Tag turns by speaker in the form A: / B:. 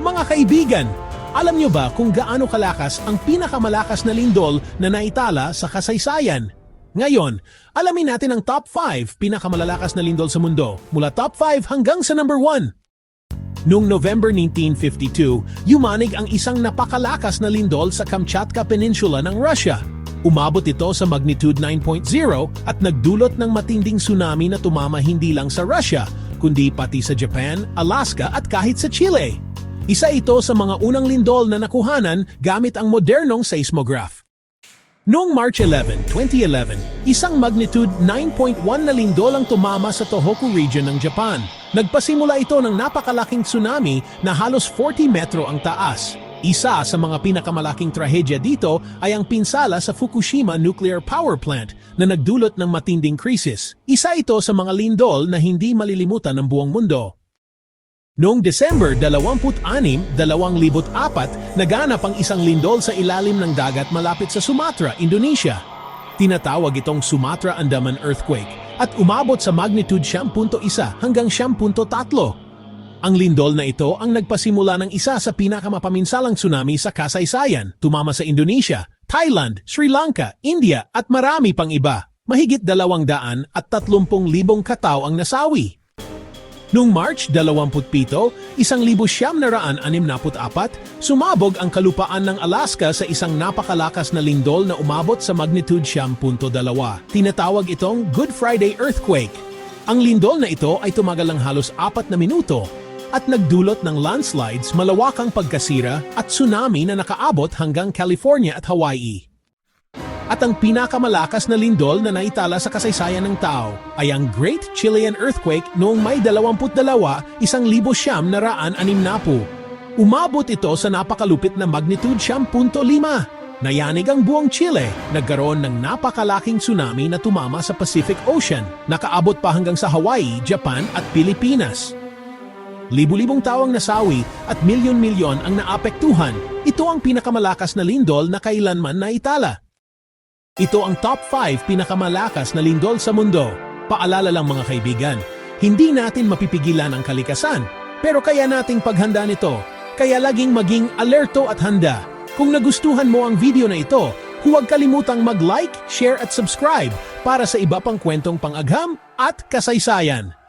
A: Mga kaibigan, alam nyo ba kung gaano kalakas ang pinakamalakas na lindol na naitala sa kasaysayan? Ngayon, alamin natin ang top 5 pinakamalalakas na lindol sa mundo mula top 5 hanggang sa number 1. Noong November 1952, yumanig ang isang napakalakas na lindol sa Kamchatka Peninsula ng Russia. Umabot ito sa magnitude 9.0 at nagdulot ng matinding tsunami na tumama hindi lang sa Russia, kundi pati sa Japan, Alaska at kahit sa Chile. Isa ito sa mga unang lindol na nakuhanan gamit ang modernong seismograph. Noong March 11, 2011, isang magnitude 9.1 na lindol ang tumama sa Tohoku region ng Japan. Nagpasimula ito ng napakalaking tsunami na halos 40 metro ang taas. Isa sa mga pinakamalaking trahedya dito ay ang pinsala sa Fukushima Nuclear Power Plant na nagdulot ng matinding krisis. Isa ito sa mga lindol na hindi malilimutan ng buong mundo. Noong December 26, 2004, naganap ang isang lindol sa ilalim ng dagat malapit sa Sumatra, Indonesia. Tinatawag itong Sumatra Andaman Earthquake at umabot sa magnitude 10.1 hanggang 10.3. Ang lindol na ito ang nagpasimula ng isa sa pinakamapaminsalang tsunami sa kasaysayan, tumama sa Indonesia, Thailand, Sri Lanka, India at marami pang iba. Mahigit dalawang daan at tatlumpong libong katao ang nasawi. Noong March 27, 1964, sumabog ang kalupaan ng Alaska sa isang napakalakas na lindol na umabot sa magnitude 10.2. Tinatawag itong Good Friday Earthquake. Ang lindol na ito ay tumagal ng halos apat na minuto at nagdulot ng landslides, malawakang pagkasira at tsunami na nakaabot hanggang California at Hawaii. At ang pinakamalakas na lindol na naitala sa kasaysayan ng tao ay ang Great Chilean Earthquake noong May 22, isang libo siyam na raan anim napu. Umabot ito sa napakalupit na magnitude 10.5. Nayanig ang buong Chile, nagkaroon ng napakalaking tsunami na tumama sa Pacific Ocean, nakaabot pa hanggang sa Hawaii, Japan at Pilipinas. Libu-libong tao ang nasawi at milyon-milyon ang naapektuhan. Ito ang pinakamalakas na lindol na kailanman naitala. Ito ang top 5 pinakamalakas na lindol sa mundo. Paalala lang mga kaibigan, hindi natin mapipigilan ang kalikasan, pero kaya nating paghanda nito. Kaya laging maging alerto at handa. Kung nagustuhan mo ang video na ito, huwag kalimutang mag-like, share at subscribe para sa iba pang kwentong pangagham at kasaysayan.